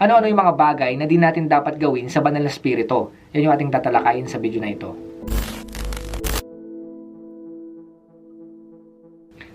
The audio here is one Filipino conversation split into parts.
Ano-ano yung mga bagay na di natin dapat gawin sa banal na spirito? Yan yung ating tatalakayin sa video na ito.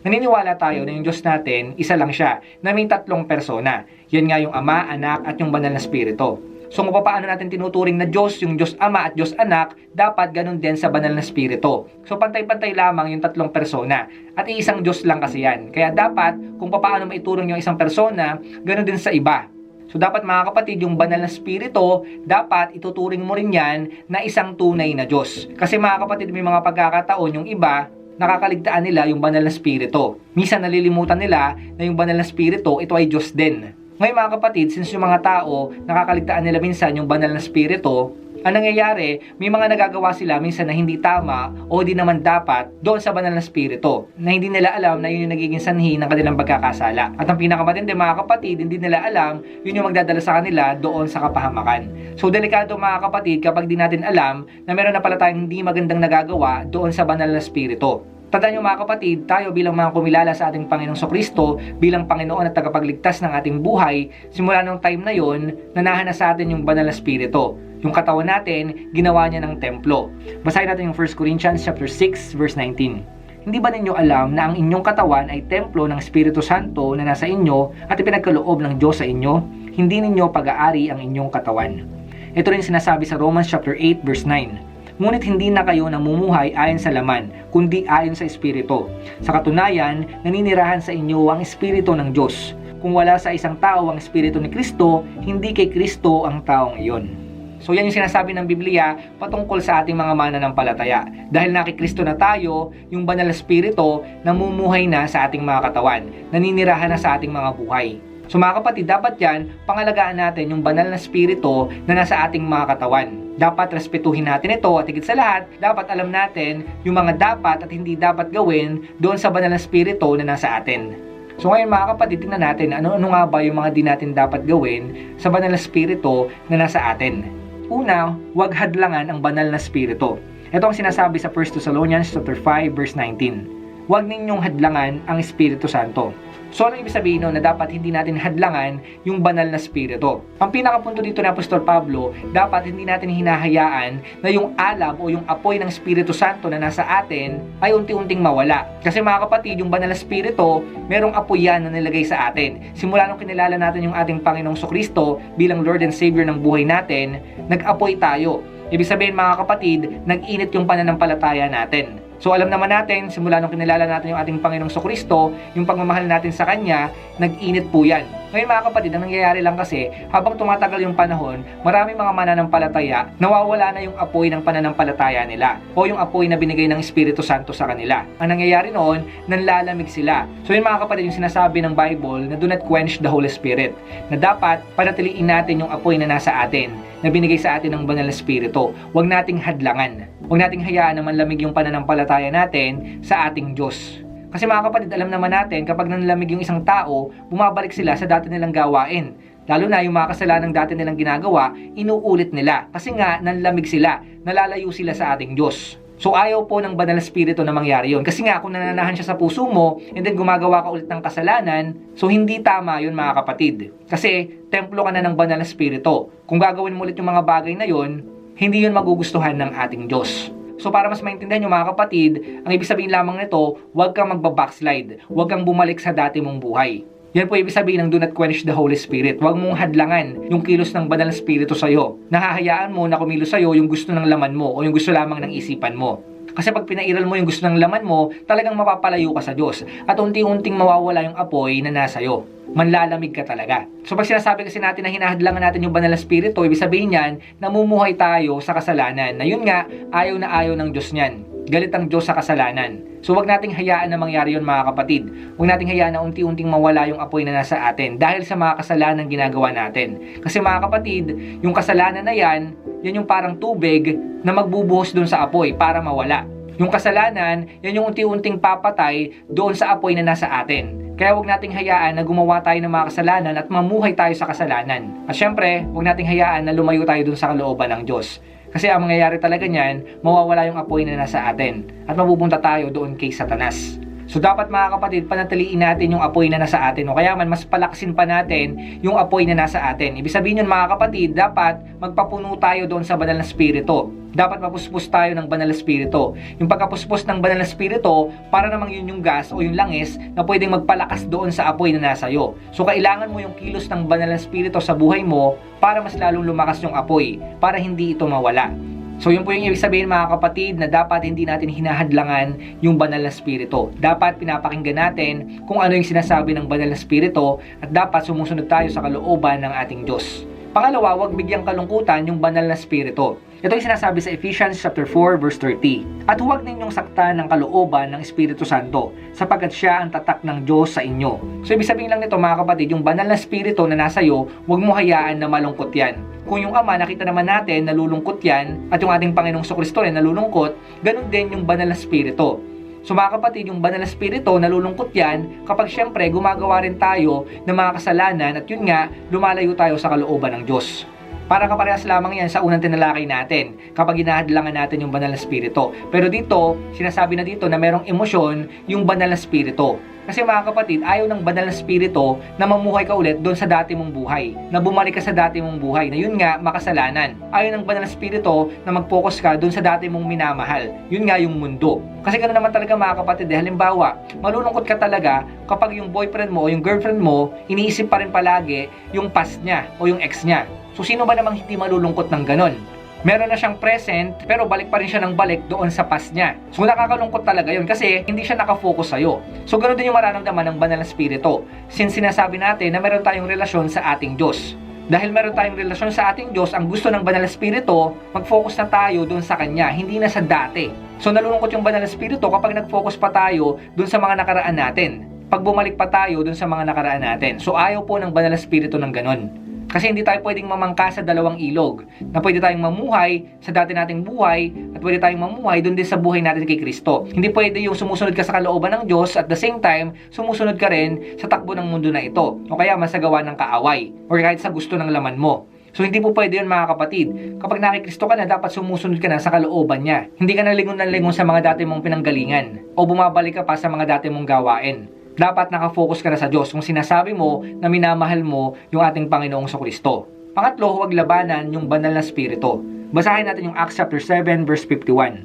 Naniniwala tayo na yung Diyos natin, isa lang siya, na may tatlong persona. Yan nga yung Ama, Anak, at yung Banal na Spirito. So kung paano natin tinuturing na Diyos, yung Diyos Ama at Diyos Anak, dapat ganun din sa Banal na Spirito. So pantay-pantay lamang yung tatlong persona. At iisang Diyos lang kasi yan. Kaya dapat, kung paano maiturong yung isang persona, ganun din sa iba. So dapat mga kapatid, yung banal na spirito, dapat ituturing mo rin yan na isang tunay na Diyos. Kasi mga kapatid, may mga pagkakataon yung iba, nakakaligtaan nila yung banal na spirito. Minsan nalilimutan nila na yung banal na spirito, ito ay Diyos din. Ngayon mga kapatid, since yung mga tao, nakakaligtaan nila minsan yung banal na spirito, ang nangyayari, may mga nagagawa sila minsan na hindi tama o di naman dapat doon sa banal na spirito na hindi nila alam na yun yung nagiging sanhi ng kanilang pagkakasala. At ang pinakamatindi mga kapatid, hindi nila alam yun yung magdadala sa kanila doon sa kapahamakan. So delikado mga kapatid kapag di natin alam na meron na pala tayong hindi magandang nagagawa doon sa banal na spirito. Tandaan nyo mga kapatid, tayo bilang mga kumilala sa ating Panginoong Kristo, bilang Panginoon at tagapagligtas ng ating buhay, simula nung time na yon, nanahan na sa atin yung banal na spirito. Yung katawan natin, ginawa niya ng templo. Basahin natin yung 1 Corinthians chapter 6 verse 19. Hindi ba ninyo alam na ang inyong katawan ay templo ng Espiritu Santo na nasa inyo at ipinagkaloob ng Diyos sa inyo? Hindi ninyo pag-aari ang inyong katawan. Ito rin sinasabi sa Romans chapter 8 verse 9. Ngunit hindi na kayo namumuhay ayon sa laman, kundi ayon sa Espiritu. Sa katunayan, naninirahan sa inyo ang Espiritu ng Diyos. Kung wala sa isang tao ang Espiritu ni Kristo, hindi kay Kristo ang taong iyon. So yan yung sinasabi ng Biblia patungkol sa ating mga mananampalataya. Dahil nakikristo na tayo, yung banal na spirito namumuhay na sa ating mga katawan, naninirahan na sa ating mga buhay. So mga kapatid, dapat yan, pangalagaan natin yung banal na spirito na nasa ating mga katawan. Dapat respetuhin natin ito at higit sa lahat, dapat alam natin yung mga dapat at hindi dapat gawin doon sa banal na spirito na nasa atin. So ngayon mga kapatid, tingnan natin ano-ano nga ba yung mga di natin dapat gawin sa banal na spirito na nasa atin. Una, huwag hadlangan ang banal na spirito. Ito ang sinasabi sa 1 Thessalonians chapter 5 verse 19. Huwag ninyong hadlangan ang Espiritu Santo. So ano ibig sabihin nun na dapat hindi natin hadlangan yung banal na spirito? Ang pinakapunto dito ni Apostol Pablo, dapat hindi natin hinahayaan na yung alab o yung apoy ng Espiritu Santo na nasa atin ay unti-unting mawala. Kasi mga kapatid, yung banal na spirito, merong apoy yan na nilagay sa atin. Simula nung kinilala natin yung ating Panginoong Kristo bilang Lord and Savior ng buhay natin, nag-apoy tayo. Ibig sabihin mga kapatid, nag-init yung pananampalataya natin. So alam naman natin, simula nung kinilala natin yung ating Panginoong Kristo, yung pagmamahal natin sa Kanya, nag-init po yan. Ngayon mga kapatid, ang nangyayari lang kasi, habang tumatagal yung panahon, maraming mga mananampalataya, nawawala na yung apoy ng pananampalataya nila o yung apoy na binigay ng Espiritu Santo sa kanila. Ang nangyayari noon, nanlalamig sila. So yun mga kapatid, yung sinasabi ng Bible na do not quench the Holy Spirit, na dapat panatiliin natin yung apoy na nasa atin, na binigay sa atin ng banal na Espiritu. Huwag nating hadlangan. Huwag nating hayaan na manlamig yung pananampalataya natin sa ating Diyos. Kasi mga kapatid, alam naman natin, kapag nanlamig yung isang tao, bumabalik sila sa dati nilang gawain. Lalo na yung mga kasalanang dati nilang ginagawa, inuulit nila. Kasi nga, nanlamig sila, nalalayo sila sa ating Diyos. So ayaw po ng banal na spirito na mangyari yon. Kasi nga kung nananahan siya sa puso mo and then gumagawa ka ulit ng kasalanan, so hindi tama yun mga kapatid. Kasi templo ka na ng banal na spirito. Kung gagawin mo ulit yung mga bagay na yon, hindi yun magugustuhan ng ating Diyos. So para mas maintindihan nyo mga kapatid, ang ibig sabihin lamang nito, huwag kang magbabackslide. Huwag kang bumalik sa dati mong buhay. Yan po ibig sabihin ng do not quench the Holy Spirit. Huwag mong hadlangan yung kilos ng banal na spirito sa'yo. Nahahayaan mo na kumilos sa'yo yung gusto ng laman mo o yung gusto lamang ng isipan mo. Kasi pag pinairal mo yung gusto ng laman mo, talagang mapapalayo ka sa Diyos. At unti-unting mawawala yung apoy na nasa iyo. Manlalamig ka talaga. So pag sinasabi kasi natin na hinahadlangan natin yung banal na spirito, ibig sabihin yan, namumuhay tayo sa kasalanan. Na yun nga, ayaw na ayaw ng Diyos niyan. Galit ang Diyos sa kasalanan. So wag nating hayaan na mangyari yun mga kapatid. Huwag nating hayaan na unti-unting mawala yung apoy na nasa atin dahil sa mga kasalanan ginagawa natin. Kasi mga kapatid, yung kasalanan na yan, yan yung parang tubig na magbubuhos doon sa apoy para mawala. Yung kasalanan, yan yung unti-unting papatay doon sa apoy na nasa atin. Kaya huwag nating hayaan na gumawa tayo ng mga kasalanan at mamuhay tayo sa kasalanan. At syempre, huwag nating hayaan na lumayo tayo doon sa kalooban ng Diyos. Kasi ang mangyayari talaga niyan, mawawala yung apoy na nasa atin at mapupunta tayo doon kay Satanas. So dapat mga kapatid, panatiliin natin yung apoy na nasa atin. O kaya man, mas palaksin pa natin yung apoy na nasa atin. Ibig sabihin yun mga kapatid, dapat magpapuno tayo doon sa banal na spirito. Dapat mapuspos tayo ng banal na spirito. Yung pagkapuspos ng banal na spirito, para namang yun yung gas o yung langis na pwedeng magpalakas doon sa apoy na nasa iyo. So kailangan mo yung kilos ng banal na spirito sa buhay mo para mas lalong lumakas yung apoy, para hindi ito mawala. So yun po yung ibig sabihin mga kapatid na dapat hindi natin hinahadlangan yung banal na spirito. Dapat pinapakinggan natin kung ano yung sinasabi ng banal na spirito at dapat sumusunod tayo sa kalooban ng ating Diyos. Pangalawa, huwag bigyang kalungkutan yung banal na spirito. Ito yung sinasabi sa Ephesians chapter 4 verse 30. At huwag ninyong saktan ng kalooban ng Espiritu Santo, sapagkat siya ang tatak ng Diyos sa inyo. So ibig sabihin lang nito mga kapatid, yung banal na spirito na nasa iyo, huwag mo hayaan na malungkot yan. Kung yung Ama, nakita naman natin, nalulungkot yan, at yung ating Panginoong Kristo rin nalulungkot, ganun din yung banal na spirito. So mga kapatid, yung banal na spirito, nalulungkot yan kapag syempre gumagawa rin tayo ng mga kasalanan at yun nga, lumalayo tayo sa kalooban ng Diyos. Para kaparehas lamang yan sa unang tinalakay natin kapag hinahadlangan natin yung banal na spirito. Pero dito, sinasabi na dito na merong emosyon yung banal na spirito. Kasi mga kapatid, ayaw ng banal na spirito na mamuhay ka ulit doon sa dati mong buhay. Na bumalik ka sa dati mong buhay. Na yun nga, makasalanan. Ayaw ng banal na spirito na mag-focus ka doon sa dati mong minamahal. Yun nga yung mundo. Kasi ganoon naman talaga mga kapatid. Eh, halimbawa, malulungkot ka talaga kapag yung boyfriend mo o yung girlfriend mo, iniisip pa rin palagi yung past niya o yung ex niya. So sino ba namang hindi malulungkot ng ganon? Meron na siyang present, pero balik pa rin siya ng balik doon sa past niya. So nakakalungkot talaga yun kasi hindi siya nakafocus sa'yo. So ganoon din yung mararamdaman ng banal na spirito. Since sinasabi natin na meron tayong relasyon sa ating Diyos. Dahil meron tayong relasyon sa ating Diyos, ang gusto ng banal na spirito, mag-focus na tayo doon sa Kanya, hindi na sa dati. So nalulungkot yung banal na spirito kapag nag-focus pa tayo doon sa mga nakaraan natin. Pag bumalik pa tayo doon sa mga nakaraan natin. So ayaw po ng banal na spirito ng ganon. Kasi hindi tayo pwedeng mamangka sa dalawang ilog. Na pwede tayong mamuhay sa dati nating buhay at pwede tayong mamuhay doon din sa buhay natin kay Kristo. Hindi pwede yung sumusunod ka sa kalooban ng Diyos at the same time, sumusunod ka rin sa takbo ng mundo na ito. O kaya masagawa ng kaaway or kahit sa gusto ng laman mo. So hindi po pwede yun mga kapatid. Kapag nakikristo ka na, dapat sumusunod ka na sa kalooban niya. Hindi ka na lingon ng lingon sa mga dati mong pinanggalingan. O bumabalik ka pa sa mga dati mong gawain dapat nakafocus ka na sa Diyos kung sinasabi mo na minamahal mo yung ating Panginoong Kristo. Pangatlo, huwag labanan yung banal na spirito. Basahin natin yung Acts chapter 7 verse 51.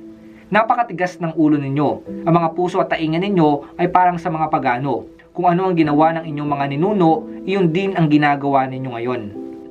Napakatigas ng ulo ninyo. Ang mga puso at taingan ninyo ay parang sa mga pagano. Kung ano ang ginawa ng inyong mga ninuno, iyon din ang ginagawa ninyo ngayon.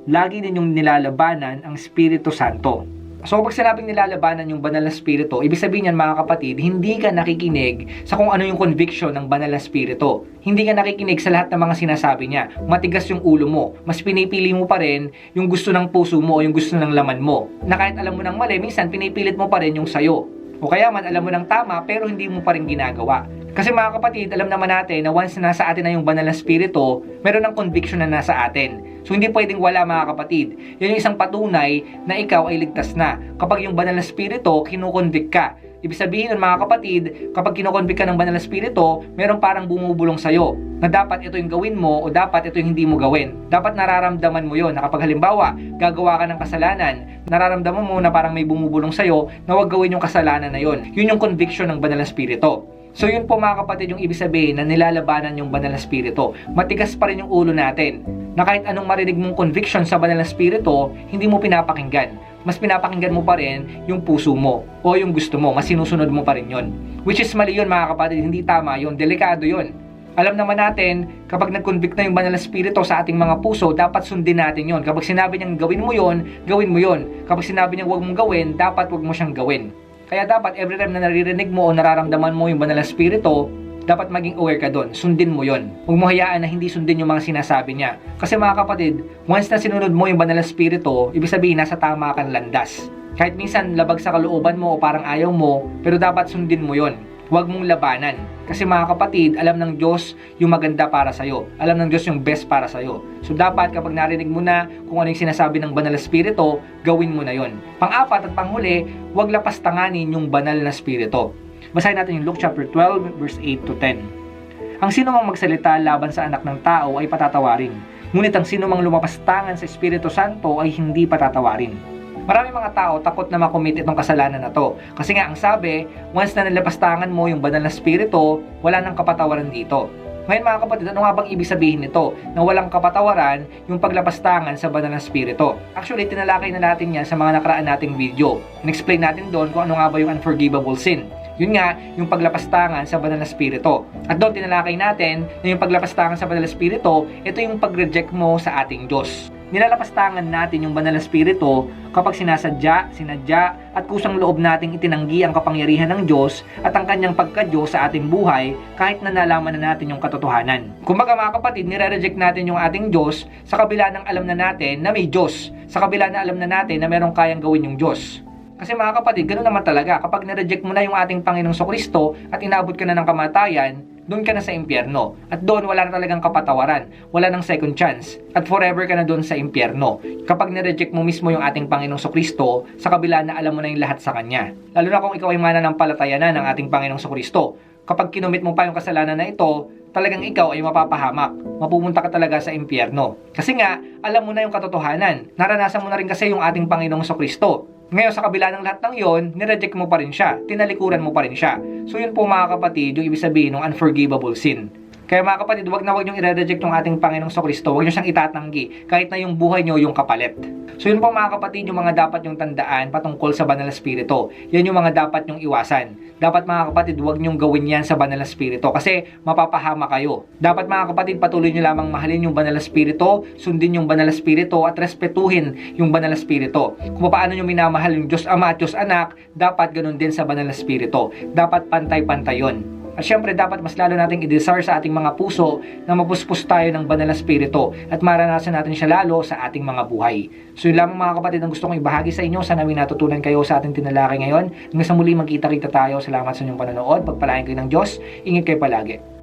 Lagi ninyong nilalabanan ang Espiritu Santo. So pag sinabing nilalabanan yung banal na spirito, ibig sabihin yan mga kapatid, hindi ka nakikinig sa kung ano yung conviction ng banal na spirito. Hindi ka nakikinig sa lahat ng mga sinasabi niya. Matigas yung ulo mo. Mas pinipili mo pa rin yung gusto ng puso mo o yung gusto ng laman mo. Na kahit alam mo ng mali, minsan pinipilit mo pa rin yung sayo. O kaya man alam mo ng tama pero hindi mo pa rin ginagawa. Kasi mga kapatid, alam naman natin na once na nasa atin na yung banal na spirito, meron ng conviction na nasa atin. So hindi pwedeng wala mga kapatid. Yan yung isang patunay na ikaw ay ligtas na. Kapag yung banal na spirito, kinukonvict ka. Ibig sabihin nun mga kapatid, kapag kinokonvict ka ng banal na spirito, meron parang bumubulong sa'yo na dapat ito yung gawin mo o dapat ito yung hindi mo gawin. Dapat nararamdaman mo yon na kapag halimbawa, gagawa ka ng kasalanan, nararamdaman mo na parang may bumubulong sa'yo na huwag gawin yung kasalanan na yon. Yun yung conviction ng banal na spirito. So yun po mga kapatid yung ibig sabihin na nilalabanan yung banal na spirito. Matigas pa rin yung ulo natin. Na kahit anong marinig mong conviction sa banal na spirito, hindi mo pinapakinggan mas pinapakinggan mo pa rin yung puso mo o yung gusto mo, mas sinusunod mo pa rin yon. Which is mali yun mga kapatid, hindi tama yon, delikado yon. Alam naman natin, kapag nag-convict na yung banal na spirito sa ating mga puso, dapat sundin natin yon. Kapag sinabi niyang gawin mo yon, gawin mo yon. Kapag sinabi niyang huwag mong gawin, dapat huwag mo siyang gawin. Kaya dapat every time na naririnig mo o nararamdaman mo yung banal na spirito, dapat maging aware ka doon. Sundin mo yon. Huwag mo hayaan na hindi sundin yung mga sinasabi niya. Kasi mga kapatid, once na sinunod mo yung banal na spirito, ibig sabihin nasa tama kang landas. Kahit minsan labag sa kalooban mo o parang ayaw mo, pero dapat sundin mo yon. Huwag mong labanan. Kasi mga kapatid, alam ng Diyos yung maganda para sa'yo. Alam ng Diyos yung best para sa'yo. So dapat kapag narinig mo na kung ano yung sinasabi ng banal na spirito, gawin mo na yon. Pang-apat at panghuli, huwag lapastanganin yung banal na spirito. Basahin natin yung Luke chapter 12 verse 8 to 10. Ang sino mang magsalita laban sa anak ng tao ay patatawarin. Ngunit ang sino mang lumapastangan sa Espiritu Santo ay hindi patatawarin. Marami mga tao takot na makomit itong kasalanan na to. Kasi nga ang sabi, once na nalapastangan mo yung banal na spirito, wala nang kapatawaran dito. Ngayon mga kapatid, ano nga bang ibig sabihin nito? Na walang kapatawaran yung paglapastangan sa banal na spirito. Actually, tinalakay na natin yan sa mga nakaraan nating video. In-explain natin doon kung ano nga ba yung unforgivable sin. Yun nga, yung paglapastangan sa banal na spirito. At doon tinalakay natin na yung paglapastangan sa banal na spirito, ito yung pag-reject mo sa ating Diyos. Nilalapastangan natin yung banal na spirito kapag sinasadya, sinadya, at kusang loob nating itinanggi ang kapangyarihan ng Diyos at ang kanyang pagka-Diyos sa ating buhay kahit na nalaman na natin yung katotohanan. Kumbaga mga kapatid, nire-reject natin yung ating Diyos sa kabila ng alam na natin na may Diyos, sa kabila na alam na natin na merong kayang gawin yung Diyos. Kasi mga kapatid, ganoon naman talaga. Kapag nireject mo na yung ating Panginoong Kristo at inabot ka na ng kamatayan, doon ka na sa impyerno. At doon wala na talagang kapatawaran. Wala nang second chance. At forever ka na doon sa impyerno. Kapag nireject mo mismo yung ating Panginoong Kristo, sa kabila na alam mo na yung lahat sa Kanya. Lalo na kung ikaw ay mananampalataya na ng ating Panginoong Kristo. Kapag kinumit mo pa yung kasalanan na ito, talagang ikaw ay mapapahamak. Mapupunta ka talaga sa impyerno. Kasi nga, alam mo na yung katotohanan. Naranasan mo na rin kasi yung ating Panginoong Kristo. Ngayon, sa kabila ng lahat ng yon, nireject mo pa rin siya. Tinalikuran mo pa rin siya. So, yun po mga kapatid, yung ibig sabihin ng unforgivable sin. Kaya mga kapatid, wag na wag niyong i-reject yung ating Panginoong Kristo. Wag niyo siyang itatanggi, kahit na yung buhay niyo yung kapalit. So yun po mga kapatid, yung mga dapat yung tandaan patungkol sa banal na spirito. Yan yung mga dapat yung iwasan. Dapat mga kapatid, wag niyong gawin yan sa banal na spirito kasi mapapahama kayo. Dapat mga kapatid, patuloy niyo lamang mahalin yung banal na spirito, sundin yung banal na spirito at respetuhin yung banal na spirito. Kung paano niyo minamahal yung Diyos Ama at Diyos Anak, dapat ganun din sa banal na spirito. Dapat pantay-pantay yun. At syempre, dapat mas lalo nating i-desire sa ating mga puso na mapuspos tayo ng banal na spirito at maranasan natin siya lalo sa ating mga buhay. So yun lamang mga kapatid ang gusto kong ibahagi sa inyo. Sana may natutunan kayo sa ating tinalakay ngayon. Hanggang sa muli magkita-kita tayo. Salamat sa inyong panonood. Pagpalain kayo ng Diyos. Ingat kayo palagi.